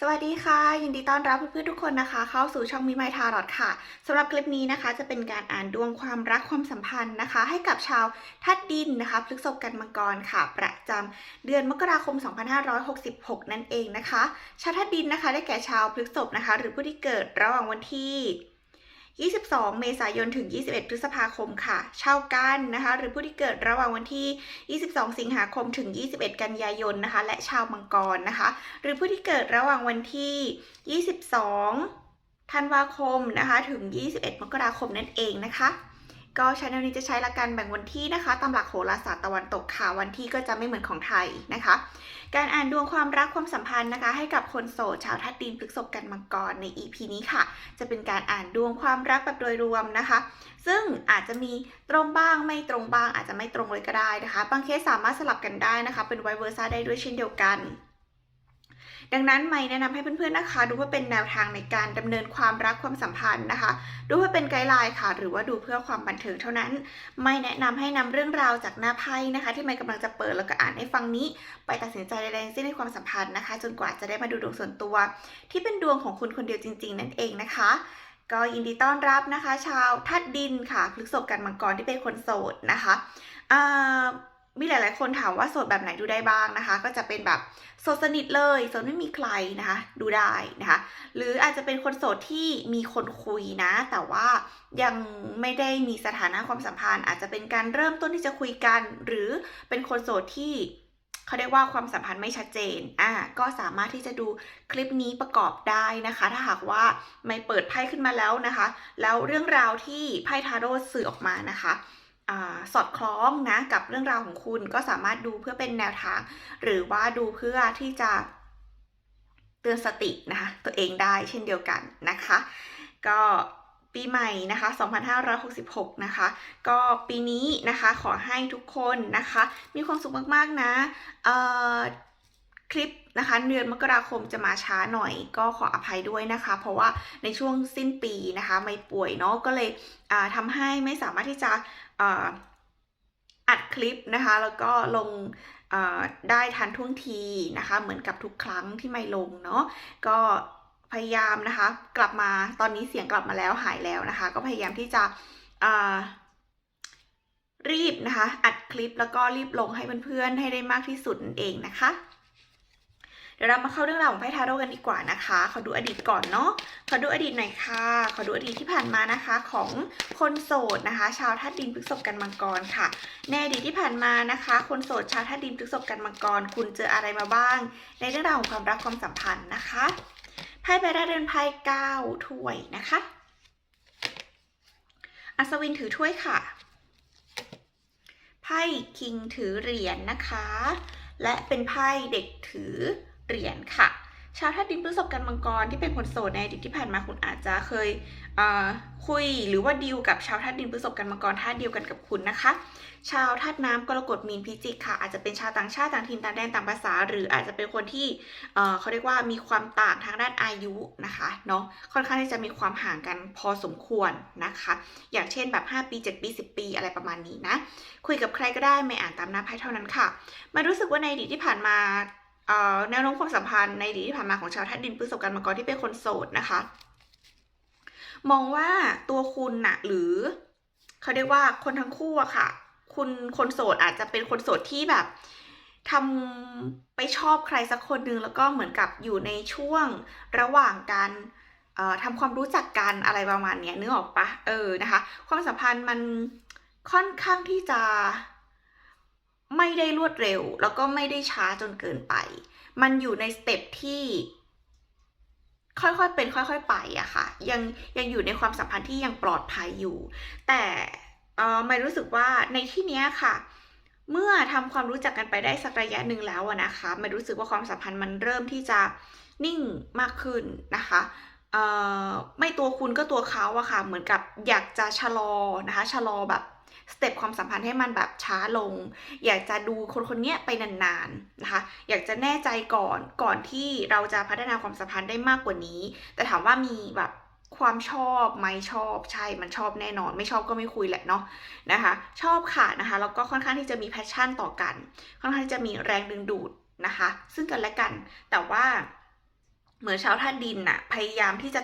สวัสดีค่ะ ยินดีต้อนรับเพื่อนๆทุกคนนะคะ เข้าสู่ช่องมิไมทารอดค่ะสำหรับคลิปนี้นะคะ จะเป็นการอ่านดวงความรักความสัมพันธ์นะคะ ให้กับชาวทัดดินนะคะพฤกษบกันมังกรค่ะ ประจำเดือนมกราคม 2566 นั่นเองนะคะ ชาวทัดดินนะคะ ได้แก่ชาวพฤกษบนะคะ หรือผู้ที่เกิดระหว่างวันที่ 22 เมษายนถึง 21 พฤษภาคมค่ะ เช่ากันนะคะ หรือผู้ที่เกิดระหว่างวันที่ 22 สิงหาคมถึง 21 กันยายนนะคะ และชาวมังกรนะคะ หรือผู้ที่เกิดระหว่างวันที่ 22 ธันวาคมนะคะ ถึง 21 มกราคมนั่นเองนะคะ ก็ช anel นี้จะใช้หลักการแบ่งวันที่นะคะ ตามหลักโหราศาสตร์ตะวันตกค่ะ วันที่ก็จะไม่เหมือนของไทยนะคะ การอ่านดวงความรักความสัมพันธ์นะคะ ให้กับคนโสดชาวทัดดินพฤษภกันมังกรใน EP นี้ค่ะ จะเป็นการอ่านดวงความรักแบบโดยรวมนะคะ ซึ่งอาจจะมีตรงบ้างไม่ตรงบ้าง อาจจะไม่ตรงเลยก็ได้นะคะ บางเคสสามารถสลับกันได้นะคะ เป็นไวเวอร์ซ่าได้ด้วยเช่นเดียวกัน ดังนั้นไม่แนะนำให้เพื่อนๆนะคะ ดูว่าเป็นแนวทางในการดำเนินความรักความสัมพันธ์นะคะ ดูว่าเป็นไกด์ไลน์ค่ะ หรือว่าดูเพื่อความบันเทิงเท่านั้น ไม่แนะนำให้นำเรื่องราวจากหน้าไพ่นะคะ ที่ไม่กำลังจะเปิดแล้วก็อ่านให้ฟังนี้ ไปตัดสินใจใดๆทั้งสิ้นในความสัมพันธ์นะคะ จนกว่าจะได้มาดูดวงส่วนตัว ที่เป็นดวงของคุณคนเดียวจริง ๆ นั่นเองนะคะก็ยินดีต้อนรับนะคะ ชาวทัดดินค่ะพฤษภกันมังกรที่เป็นคนโสดนะคะอ่า มีหลาย ๆ คนถามว่าโสดแบบไหนดูได้บ้างนะคะ ก็จะเป็นแบบโสดสนิทเลยโสดไม่มีใครนะคะ ดูได้นะคะ หรืออาจจะเป็นคนโสดที่มีคนคุยนะ แต่ว่ายังไม่ได้มีสถานะความสัมพันธ์ อาจจะเป็นการเริ่มต้นที่จะคุยกัน หรือเป็นคนโสดที่เขาเรียกว่าความสัมพันธ์ไม่ชัดเจน อ่า ก็สามารถที่จะดูคลิปนี้ประกอบได้นะคะ ถ้าหากว่าไม่เปิดไพ่ขึ้นมาแล้วนะคะ แล้วเรื่องราวที่ไพ่ทาโร่สื่อออกมานะคะ สอดคล้องนะกับเรื่องราวของคุณก็สามารถดูเพื่อเป็นแนวทาง หรือว่าดูเพื่อที่จะเตือนสตินะคะตัวเองได้เช่นเดียวกันนะคะ ก็ปีใหม่นะคะ 2566 นะคะ ก็ปีนี้นะคะขอให้ทุกคนนะคะ มีความสุขมากๆนะเอ่อคลิปนะคะเดือนมกราคมจะมาช้าหน่อยก็ขออภัยด้วยนะคะ เพราะว่าในช่วงสิ้นปีนะคะ ไม่ป่วยเนาะก็เลยอ่าทำให้ไม่สามารถที่จะ อัดคลิปนะคะ แล้วก็ลงได้ทันท่วงทีนะคะ เหมือนกับทุกครั้งที่ไม่ลงเนาะก็พยายามนะคะ กลับมาตอนนี้เสียงกลับมาแล้วหายแล้วนะคะ ก็พยายามที่จะรีบนะคะ อัดคลิปแล้วก็รีบลงให้เพื่อนๆให้ได้มากที่สุดนั่นเองนะคะ เดี๋ยวเรามาเข้าเรื่องราวของไพ่ทาโร่กันดีกว่านะคะ ขอดูอดีตก่อนเนาะ ขอดูอดีตหน่อยค่ะ ขอดูอดีตที่ผ่านมานะคะของคนโสดนะคะ ชาวธาตุดินพฤษภกันมังกรค่ะ ในอดีตที่ผ่านมานะคะ คนโสดชาวธาตุดินพฤษภกันมังกร คุณเจออะไรมาบ้าง ในเรื่องราวของความรักความสัมพันธ์นะคะไพ่ใบแรกเรือนไพ่เก้าถ้วยนะคะ อัศวินถือถ้วยค่ะ ไพ่คิงถือเหรียญนะคะ และเป็นไพ่เด็กถือ เหรียญค่ะ ชาวธาตุดินพฤษภกันมังกรที่เป็นคนโสดในอดีตที่ผ่านมาคุณอาจจะเคยเคุยหรือว่าดีลกับชาวธาตุดินพฤษภกันมังกรธาตุเดียวกันกับคุณนะคะ ชาวธาตุน้ำกรกฎมีนพิจิกค่ะอาจจะเป็นชาวต่างชาติต่างถิ่นต่างแดนต่างภาษา หรืออาจจะเป็นคนที่เเขาเรียกว่ามีความต่างทางด้านอายุนะคะเนาะค่อนข้างที่จะมีความห่างกันพอสมควรนะคะ อย่างเช่นแบบ 5 ปี 7 ปี 10 ปีอะไรประมาณนี้นะคุยกับใครก็ได้ไม่อ่านตามหน้าไพ่เท่านั้นค่ะ มารู้สึกว่าในอดีตที่ผ่านมา แนวโน้มความสัมพันธ์ในอดีตที่ผ่านมาของชาวธาตุดินพฤษภกันมังกรที่เป็นคนโสดนะคะ มองว่าตัวคุณน่ะหรือเขาเรียกว่าคนทั้งคู่อะค่ะ คุณคนโสดอาจจะเป็นคนโสดที่แบบทำไปชอบใครสักคนหนึ่งแล้วก็เหมือนกับอยู่ในช่วงระหว่างการทำความรู้จักกันอะไรประมาณเนี้ยนึกออกปะเออนะคะ ความสัมพันธ์มันค่อนข้างที่จะ ไม่ได้รวดเร็ว แล้วก็ไม่ได้ช้าจนเกินไป มันอยู่ในสเต็ปที่ค่อยๆเป็นค่อย ๆ ไปอะค่ะ ยังยังอยู่ในความสัมพันธ์ที่ยังปลอดภัยอยู่ แต่เออไม่รู้สึกว่าในที่เนี้ยค่ะ เมื่อทำความรู้จักกันไปได้สักระยะหนึ่งแล้วอะนะคะไม่รู้สึกว่าความสัมพันธ์มันเริ่มที่จะนิ่งมากขึ้นนะคะไม่ตัวคุณก็ตัวเขาอะค่ะ เหมือนกับอยากจะชะลอนะคะ ชะลอแบบ สเต็ปความสัมพันธ์ให้มันแบบช้าลง อยากจะดูคนคนนี้ไปนานๆนะคะ อยากจะแน่ใจก่อนก่อนที่เราจะพัฒนาความสัมพันธ์ได้มากกว่านี้ แต่ถามว่ามีแบบความชอบไหมชอบใช่มันชอบแน่นอน ไม่ชอบก็ไม่คุยแหละเนาะนะคะ ชอบค่ะนะคะแล้วก็ค่อนข้างที่จะมีแพชชั่นต่อกัน ค่อนข้างที่จะมีแรงดึงดูดนะคะ ซึ่งกันและกันแต่ว่าเหมือนชาวธาตุดินน่ะพยายามที่จะ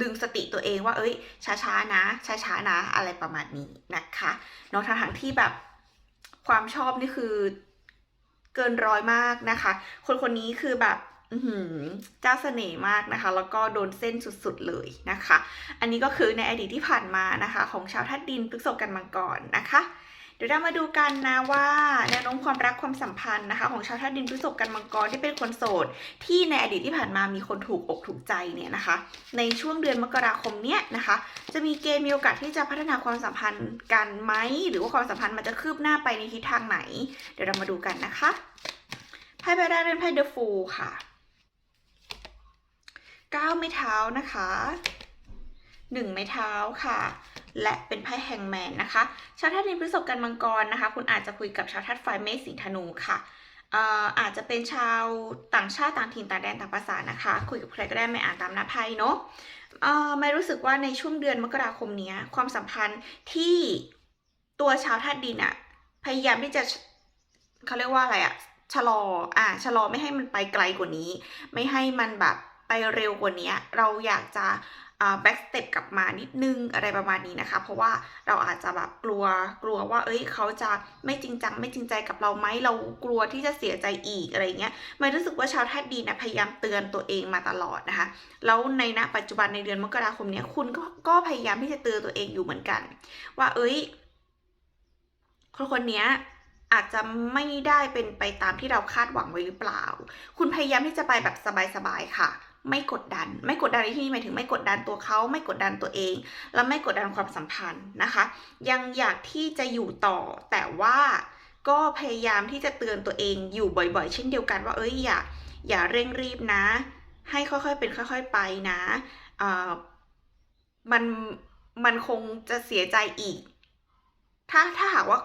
ดึงสติตัวเองว่า เอ้ย ช้าๆนะ ช้าๆนะ อะไรประมาณนี้นะคะเน้องทางทางๆที่แบบความชอบนี่คือเกินร้อยมากนะคะ คนคนนี้คือแบบเจ้าเสน่ห์มากนะคะ แล้วก็โดนเส้นสุดๆเลยนะคะ อันนี้ก็คือในอดีตที่ผ่านมานะคะ ของชาวธาตุดินพฤษภกันมังกรนะคะ เดี๋ยวเรามาดูกันนะว่าแนวโน้มความรักความสัมพันธ์นะคะ ของชาวธาตุดินพฤษภกันมังกรที่เป็นคนโสด ที่ในอดีตที่ผ่านมามีคนถูกอกถูกใจเนี่ยนะคะ ในช่วงเดือนมกราคมเนี้ยนะคะ จะมีเกณฑ์มีโอกาสที่จะพัฒนาความสัมพันธ์กันไหมหรือว่าความสัมพันธ์มันจะคืบหน้าไปในทิศทางไหน เดี๋ยวเรามาดูกันนะคะไพ่ใบแรกเป็นไพ่เดอะฟูค่ะเก้าไม้เท้านะคะหนึ่งไม้เท้าค่ะ และเป็นไพ่แฮงแมนนะคะ ชาวธาตุดินพฤษภกันมังกรนะคะ คุณอาจจะคุยกับชาวธาตุไฟเมษสิงห์ธนูค่ะอาจจะเป็นชาวต่างชาติต่างถิ่นต่างแดนต่างภาษานะคะ คุยกับใครก็ได้ไม่อ่านตามหน้าไพ่เนาะไม่รู้สึกว่าในช่วงเดือนมกราคมนี้ความสัมพันธ์ที่ตัวชาวธาตุดินอะพยายามที่จะเขาเรียกว่าอะไรอะชะลออ่าชะลอไม่ให้มันไปไกลกว่านี้ ไม่ให้มันแบบไปเร็วกว่านี้ เราอยากจะ แบ็กสเต็ปกลับมานิดนึงอะไรประมาณนี้นะคะ เพราะว่าเราอาจจะแบบกลัวกลัวว่า เอ้ยเขาจะไม่จริงจังไม่จริงใจกับเราไหมเรากลัวที่จะเสียใจอีกอะไรเงี้ยไม่รู้สึกว่าชาวธาตุดีนะพยายามเตือนตัวเองมาตลอดนะคะ แล้วในณปัจจุบันในเดือนมกราคมเนี้ยคุณก็ก็พยายามที่จะเตือนตัวเองอยู่เหมือนกัน ว่าเอ้ยคนคนเนี้ยอาจจะไม่ได้เป็นไปตามที่เราคาดหวังไว้หรือเปล่า คุณพยายามที่จะไปแบบสบายๆค่ะ ไม่กดดัน ไม่กดดันในที่นี้หมายถึงไม่กดดันตัวเขาไม่กดดันตัวเอง และไม่กดดันความสัมพันธ์นะคะ ยังอยากที่จะอยู่ต่อแต่ว่าก็พยายามที่จะเตือนตัวเองอยู่บ่อยๆ เช่นเดียวกันว่าเอ้ยอย่าอย่าเร่งรีบนะ ให้ค่อยๆเป็นค่อย ๆไปนะมันมันคงจะเสียใจอีก ถ้าถ้าหากว่า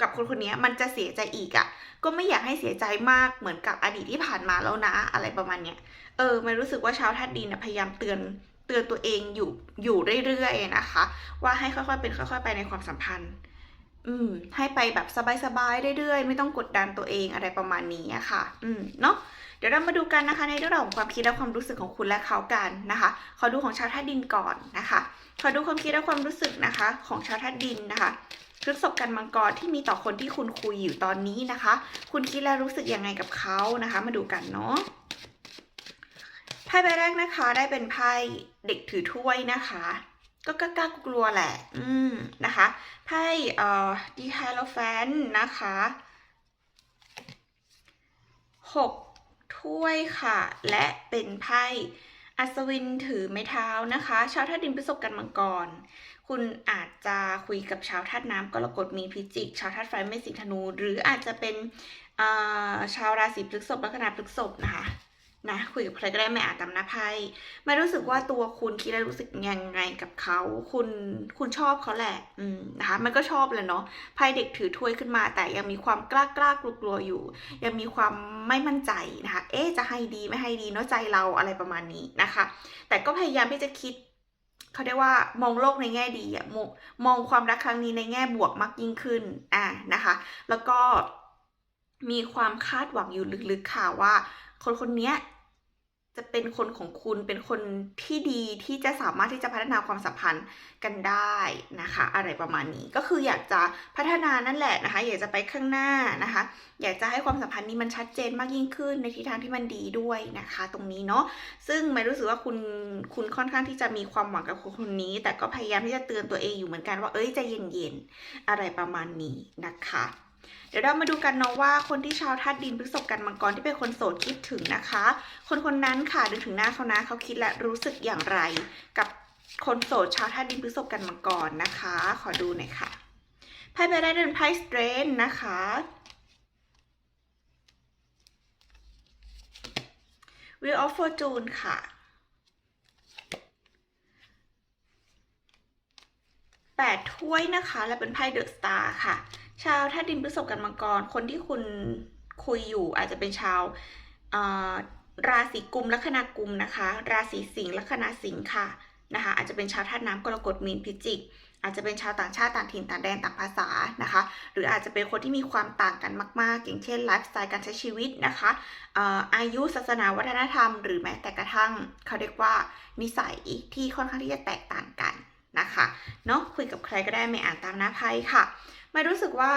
กับคนคนนี้มันจะเสียใจอีกอะ่ะ ก็ไม่อยากให้เสียใจมากเหมือนกับอดีตที่ผ่านมาแล้วนะ อะไรประมาณเนี้ยเออมันรู้สึกว่าชาวธาตุดินะพยายามเตือนเตือนตัวเองอยู่อยู่เรื่อยๆนะคะ ว่าให้ค่อยๆเป็นค่อย ๆ ไปในความสัมพันธ์ อืม ให้ไปแบบสบายๆเรื่อยๆไม่ต้องกดดันตัวเองอะไรประมาณนี้ค่ะ อืมเนาะเดี๋ยวเรามาดูกันนะคะในเรื่องของความคิดและความรู้สึกของคุณและเขากันนะคะ ขอดูของชาวธาตุดินก่อนนะคะ ขอดูความคิดและความรู้สึกนะคะ ของชาวธาตุดินนะคะ พฤษภกันมังกรที่มีต่อคนที่คุณคุยอยู่ตอนนี้นะคะ คุณคิดและรู้สึกยังไงกับเขานะคะ มาดูกันเนาะไพ่ใบแรกนะคะ ได้เป็นไพ่เด็กถือถ้วยนะคะ ก็กล้ากลัวแหละ อืมนะคะไพ่เอ่อดีไฮโลแฟนนะคะหกถ้วยค่ะ และเป็นไพ่อัศวินถือไม้เท้านะคะ ชาวธาตุดินประสบกันมังกร คุณอาจจะคุยกับชาวธาตุน้ำกรกฎมีพิจิก ชาวธาตุไฟไม่สิงธนู หรืออาจจะเป็นชาวราศีพฤษภลัคนาพฤษภนะคะนะคุยกับใครก็ได้ไม่อาจตามหน้าไพ่ไม่รู้สึกว่าตัวคุณคิดและรู้สึกยังไงกับเขาคุณคุณชอบเขาแหละอืมนะคะมันก็ชอบแหละเนาะไพ่เด็กถือถ้วยขึ้นมา แต่ยังมีความกล้ากล้ากลัวกลัวอยู่ ยังมีความไม่มั่นใจนะคะ เอ๊จะให้ดีไม่ให้ดีเนาะใจเราอะไรประมาณนี้นะคะ แต่ก็พยายามที่จะคิด เขาเรียกว่ามองโลกในแง่ดีอะมองมองความรักครั้งนี้ในแง่บวกมากยิ่งขึ้นอ่านะคะ แล้วก็มีความคาดหวังอยู่ลึกๆค่ะว่า คนคนนี้ จะเป็นคนของคุณเป็นคนที่ดีที่จะสามารถที่จะพัฒนาความสัมพันธ์กันได้นะคะ อะไรประมาณนี้ก็คืออยากจะพัฒนานั่นแหละนะคะ อยากจะไปข้างหน้านะคะ อยากจะให้ความสัมพันธ์นี้มันชัดเจนมากยิ่งขึ้นในทิศทางที่มันดีด้วยนะคะ ตรงนี้เนาะซึ่งไม่รู้สึกว่าคุณคุณค่อนข้างที่จะมีความหวังกับคนคนนี้ แต่ก็พยายามที่จะเตือนตัวเองอยู่เหมือนกันว่าเอ้ยใจเย็นๆอะไรประมาณนี้นะคะ เดี๋ยวเรามาดูกันเนาะว่าคนที่ชาวธาตุดินพฤษภกันมังกรที่เป็นคนโสดคิดถึงนะคะ คนคนนั้นค่ะดึงถึงหน้าเขานะเขาคิดและรู้สึกอย่างไร กับคนโสดชาวธาตุดินพฤษภกันมังกรนะคะ ขอดูหน่อยค่ะไพ่ใบแรกเป็นไพ่สเตรนนะคะ Wheel of Fortune ค่ะแปดถ้วยนะคะ และเป็นไพ่เดอะสตาร์ค่ะ ชาวธาตุดินพฤษภกันมังกร คนที่คุณคุยอยู่อาจจะเป็นชาวราศีกุมลัคนากุมนะคะ ราศีสิงห์ลัคนาสิงห์ค่ะนะคะ อาจจะเป็นชาวธาตุน้ำกรกฎมีนพิจิก อาจจะเป็นชาวต่างชาติต่างถิ่นต่างแดนต่างภาษานะคะ หรืออาจจะเป็นคนที่มีความต่างกันมาก ๆ อย่างเช่นไลฟ์สไตล์การใช้ชีวิตนะคะเอ่ออายุศาสนาวัฒนธรรม หรือแม้แต่กระทั่งเขาเรียกว่านิสัยที่ค่อนข้างที่จะแตกต่างกันนะคะเนาะคุยกับใครก็ได้ไม่อ่านตามหน้าไพ่ค่ะ ไม่รู้สึกว่า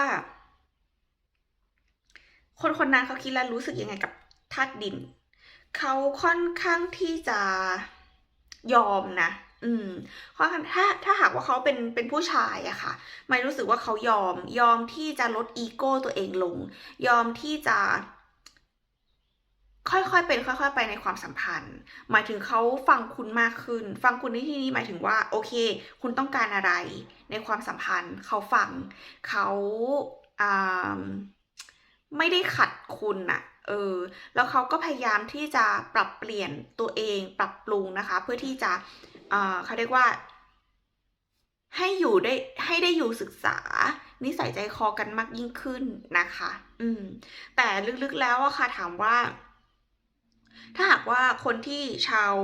คนคนนั้นเขาคิดและรู้สึกยังไงกับธาตุดิน เขาค่อนข้างที่จะยอมนะ อืมค่อนข้าะถ้าถ้าหากว่าเขาเป็นเป็นผู้ชายอะค่ะ ไม่รู้สึกว่าเขายอม ยอมที่จะลดอีโก้ตัวเองลง ยอมที่จะ ค่อยๆ เป็นค่อยๆ ไปในความสัมพันธ์ หมายถึงเขาฟังคุณมากขึ้น ฟังคุณในที่นี้หมายถึงว่าโอเค คุณต้องการอะไรในความสัมพันธ์ เขาฟังเขาอ่ไม่ได้ขัดคุณน่ะเออ แล้วเขาก็พยายามที่จะปรับเปลี่ยนตัวเองปรับปรุงนะคะ เพื่อที่จะอ่าเขาเรียกว่า ให้อยู่ได้ให้ได้อยู่ศึกษา นิสัยใจคอกันมากยิ่งขึ้นนะคะ อืม แต่ลึกๆแล้วอะค่ะถามว่า ถ้าหากว่าคนที่ชาว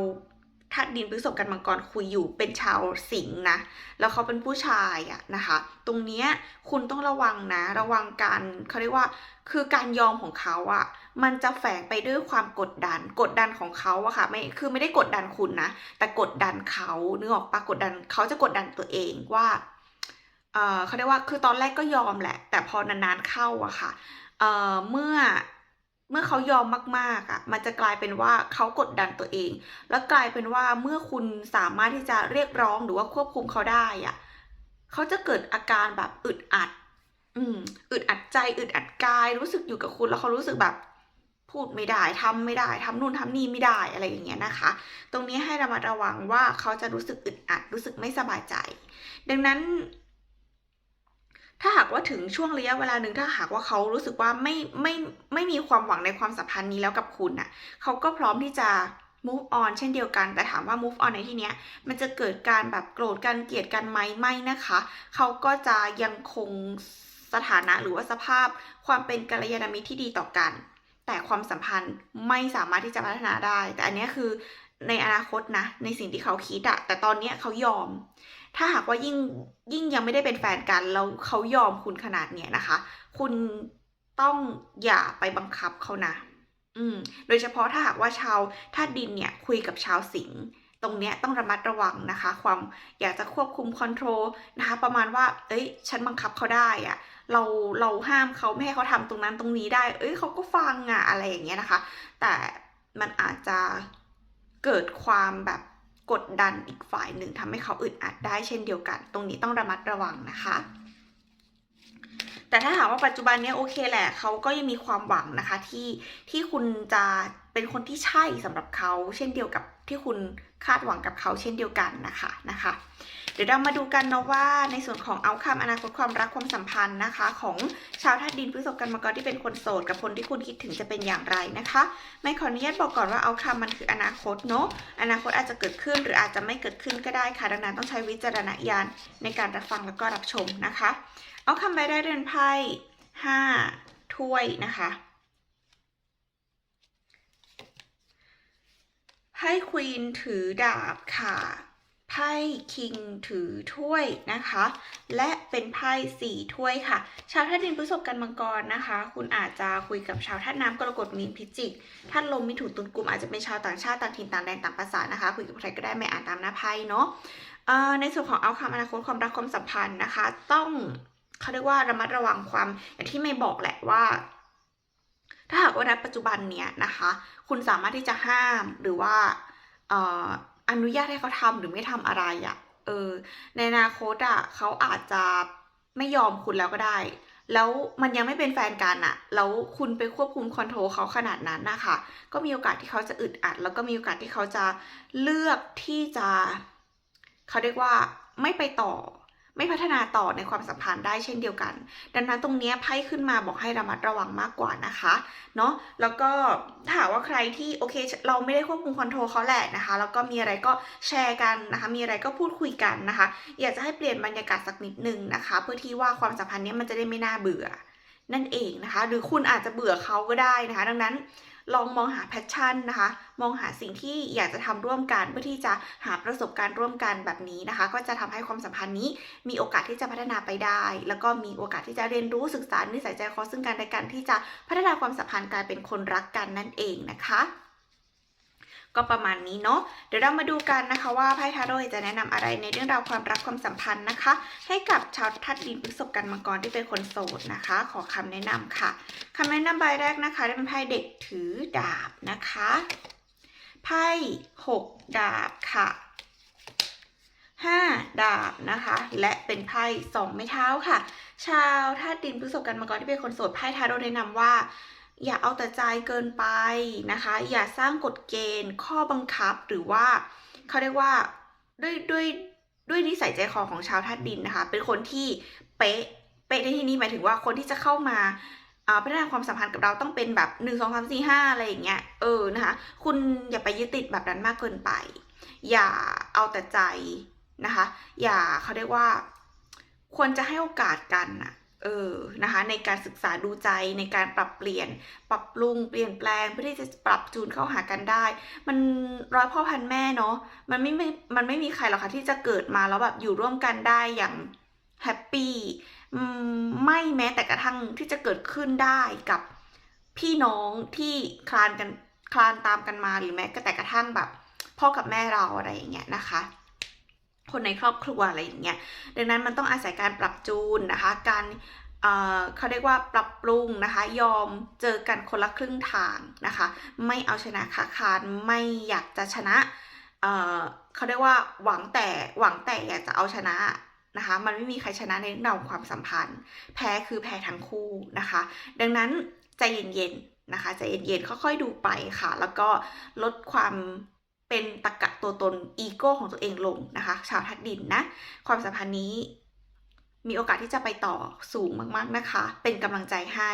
ธาตุดินพฤษภกันมังกรคุยอยู่เป็นชาวสิงห์นะ แล้วเขาเป็นผู้ชายอะนะคะ ตรงเนี้ยคุณต้องระวังนะ ระวังการเขาเรียกว่า คือการยอมของเขาอะมันจะแฝงไปด้วยความกดดัน กดดันของเขาอะค่ะไม่คือไม่ได้กดดันคุณนะ แต่กดดันเขาเนึกอออกปะกดดันเขาจะกดดันตัวเองว่าเออเขาเรียกว่าคือตอนแรกก็ยอมแหละ แต่พอนานๆเข้าอะค่ะเออเมื่อ เมื่อเขายอมมากๆอะมันจะกลายเป็นว่าเขากดดันตัวเอง แล้วกลายเป็นว่าเมื่อคุณสามารถที่จะเรียกร้องหรือว่าควบคุมเขาได้อะเขาจะเกิดอาการแบบอึดอัด อืม อึดอัดใจอึดอัดกาย รู้สึกอยู่กับคุณแล้วเขารู้สึกแบบ พูดไม่ได้ทำไม่ได้ทำนู่นทำนี่ไม่ได้อะไรอย่างเงี้ยนะคะ ตรงนี้ให้ระมัดระวังว่าเขาจะรู้สึกอึดอัด รู้สึกไม่สบายใจ ดังนั้น ถ้าหากว่าถึงช่วงระยะเวลาหนึ่งถ้าหากว่าเขารู้สึกว่าไม่ไม่ไม่มีความหวังในความสัมพันธ์นี้แล้วกับคุณน่ะเขาก็พร้อมที่จะ move on เช่นเดียวกัน แต่ถามว่า move on ในที่เนี้ย มันจะเกิดการแบบโกรธกันเกลียดกันไหมไม่นะคะ เขาก็จะยังคงสถานะหรือว่าสภาพความเป็นกัลยาณมิตรที่ดีต่อกัน แต่ความสัมพันธ์ไม่สามารถที่จะพัฒนาได้ แต่อันนี้คือในอนาคตนะ ในสิ่งที่เขาคิดอะแต่ตอนนี้เขายอม ถ้าหากว่ายิ่งยิ่งยังไม่ได้เป็นแฟนกันแล้วเขายอมคุณขนาดเนี้ยนะคะ คุณต้องอย่าไปบังคับเขานะ อืม โดยเฉพาะถ้าหากว่าชาวธาตุดินเนี่ยคุยกับชาวสิงห์ตรงเนี้ยต้องระมัดระวังนะคะ ความอยากจะควบคุมคอนโทรลนะคะ ประมาณว่า เอ้ย ฉันบังคับเขาได้อะเราเราห้ามเขาไม่ให้เขาทำตรงนั้นตรงนี้ได้ เอ้ยเขาก็ฟังอะอะไรอย่างเงี้ยนะคะ แต่มันอาจจะเกิดความแบบ กดดันอีกฝ่ายหนึ่งทำให้เขาอึดอัดได้เช่นเดียวกัน ตรงนี้ต้องระมัดระวังนะคะ แต่ถ้าถามว่าปัจจุบันนี้โอเคแหละเขาก็ยังมีความหวังนะคะที่ที่คุณจะเป็นคนที่ใช่สำหรับเขาเช่นเดียวกับ ที่คุณคาดหวังกับเขาเช่นเดียวกันนะคะนะคะ เดี๋ยวเรามาดูกันนะว่าในส่วนของเอาคำอนาคตความรักความสัมพันธ์นะคะ ของชาวธาตุดินพฤษภกันมากรที่เป็นคนโสดกับคนที่คุณคิดถึงจะเป็นอย่างไรนะคะ ไม่ขออนุญาตบอกก่อนว่าเอาคำมันคืออนาคตเนาะอนาคตอาจจะเกิดขึ้นหรืออาจจะไม่เกิดขึ้นก็ได้ค่ะ ดังนั้นต้องใช้วิจารณญาณในการรับฟังแล้วก็รับชมนะคะ เอาคำใบได้เรือนไพ่ห้าถ้วยนะคะ ไพ่ควีนถือดาบค่ะ ไพ่คิงถือถ้วยนะคะ และเป็นไพ่สี่ถ้วยค่ะ ชาวธาตุดินพฤษภกันมังกรนะคะ คุณอาจจะคุยกับชาวธาตุน้ำกรกฎมีนพิจิกธาตุลมมิถุนตุลกลุ่มอาจจะเป็นชาวต่างชาติต่างถิ่นต่างแดนต่างภาษานะคะ คุยกับใครก็ได้ไม่อ่านตามหน้าไพ่เนาะในส่วนของเอาคำอนาคตความรักความสัมพันธ์นะคะ ต้องเขาเรียกว่าระมัดระวังความอย่างที่ไม่บอกแหละว่า ถ้าหากว่าณปัจจุบันเนี้ยนะคะ คุณสามารถที่จะห้ามหรือว่าอนุญาตให้เขาทำหรือไม่ทำอะไรอะ่ะเออในอนาคตอะ่ะเขาอาจจะไม่ยอมคุณแล้วก็ได้ แล้วมันยังไม่เป็นแฟนกันอะแล้วคุณไปควบคุมคอนโทรลเขาขนาดนั้นนะคะ ก็มีโอกาสที่เขาจะอึดอัด แล้วก็มีโอกาสที่เขาจะเลือกที่จะ เขาเรียกว่าไม่ไปต่อ ไม่พัฒนาต่อในความสัมพันธ์ได้เช่นเดียวกัน ดังนั้นตรงนี้ไพ่ขึ้นมาบอกให้ระมัดระวังมากกว่านะคะเนาะแล้วก็ถ้าว่าใครที่โอเคเราไม่ได้ควบคุมคอนโทรลเขาแหละนะคะ แล้วก็มีอะไรก็แชร์กันนะคะ มีอะไรก็พูดคุยกันนะคะ อยากจะให้เปลี่ยนบรรยากาศสักนิดนึงนะคะ เพื่อที่ว่าความสัมพันธ์นี้มันจะได้ไม่น่าเบื่อนั่นเองนะคะ หรือคุณอาจจะเบื่อเขาก็ได้นะคะ ดังนั้น ลองมองหาแพชชั่นนะคะ มองหาสิ่งที่อยากจะทำร่วมกันเพื่อที่จะหาประสบการณ์ร่วมกันแบบนี้นะคะ ก็จะทำให้ความสัมพันธ์นี้มีโอกาสที่จะพัฒนาไปได้ แล้วก็มีโอกาสที่จะเรียนรู้ศึกษานิสัยใจคอซึ่งกันและกันที่จะพัฒนาความสัมพันธ์กลายเป็นคนรักกันนั่นเองนะคะ ก็ประมาณนี้เนาะเดี๋ยวเรามาดูกันนะคะว่าไพ่ทาโร่จะแนะนำอะไรในเรื่องราวความรักความสัมพันธ์นะคะ ให้กับชาวทัดดินพฤษภกันมังกรที่เป็นคนโสดนะคะ ขอคำแนะนำค่ะคำแนะนำใบแรกนะคะได้เป็นไพ่เด็กถือดาบนะคะไพ่หกดาบค่ะห้าดาบนะคะ และเป็นไพ่สองไม้เท้าค่ะ ชาวธาตุดินพฤษภกันมังกรที่เป็นคนโสดไพ่ทาโร่แนะนำว่า อย่าเอาแต่ใจเกินไปนะคะ อย่าสร้างกฎเกณฑ์ ข้อบังคับหรือว่าเขาเรียกว่าด้วยด้วยด้วยนิสัยใจคอของชาวธาตุดินนะคะ เป็นคนที่เป๊ะเป๊ะในที่นี้หมายถึงว่าคนที่จะเข้ามาอ่าพัฒนาความสัมพันธ์กับเราต้องเป็นแบบหนึ่งสองสามสี่ห้าอะไรอย่างเงี้ยเออนะคะ คุณอย่าไปยึดติดแบบนั้นมากเกินไป อย่าเอาแต่ใจนะคะ อย่าเขาเรียกว่า ควรจะให้โอกาสกันนะ เออนะคะในการศึกษาดูใจในการปรับเปลี่ยน ปรับปรุงเปลี่ยนแปลงเพื่อที่จะปรับจูนเข้าหากันได้ มันร้อยพ่อพันแม่เนาะมันไม่มันไม่มีใครหรอกค่ะที่จะเกิดมาแล้วแบบอยู่ร่วมกันได้อย่างแฮปปี้ไม่แม้แต่กระทั่งที่จะเกิดขึ้นได้กับพี่น้องที่คลานกันคลานตามกันมาหรือแม้แต่กระทั่งแบบพ่อกับแม่เราอะไรอย่างเงี้ยนะคะ คนในครอบครัวอะไรอย่างเงี้ย ดังนั้นมันต้องอาศัยการปรับจูนนะคะ การเเขาเรียกว่าปรับปรุงนะคะ ยอมเจอกันคนละครึ่งทางนะคะ ไม่เอาชนะค้าคานไม่อยากจะชนะเเขาเรียกว่าหวังแต่หวังแต่อยากจะเอาชนะนะคะ มันไม่มีใครชนะในเรื่องราวของความสัมพันธ์ แพ้คือแพ้ทั้งคู่นะคะ ดังนั้นใจเย็นๆนะคะใจเย็นๆค่อยๆดูไปค่ะ แล้วก็ลดความ เป็นตะกะตัวตนอีโก้ของตัวเองลงนะคะ ชาวทัดดินนะ ความสัมพันธ์นี้ มีโอกาสที่จะไปต่อสูงมากๆนะคะ เป็นกำลังใจให้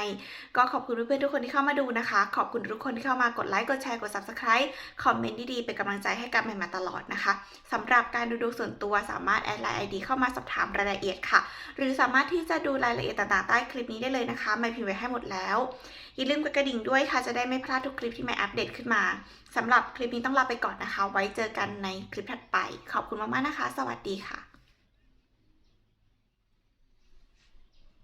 ก็ขอบคุณเพื่อนๆทุกคนที่เข้ามาดูนะคะ ขอบคุณทุกคนที่เข้ามากดไลค์ กดแชร์ กด subscribe คอมเมนต์ดีๆ เป็นกำลังใจให้กับใหม่มาตลอดนะคะสำหรับการดูดวงส่วนตัวสามารถแอดไลน์ ID เข้ามาสอบถามรายละเอียดค่ะ หรือสามารถที่จะดูรายละเอียดต่างๆใต้คลิปนี้ได้เลยนะคะ ไม่พิมพ์ไว้ให้หมดแล้ว อย่าลืมกดกระดิ่งด้วยค่ะ จะได้ไม่พลาดทุกคลิปที่ไม่อัปเดตขึ้นมาสำหรับคลิปนี้ต้องลาไปก่อนนะคะ ไว้เจอกันในคลิปถัดไป ขอบคุณมากๆนะคะ สวัสดีค่ะ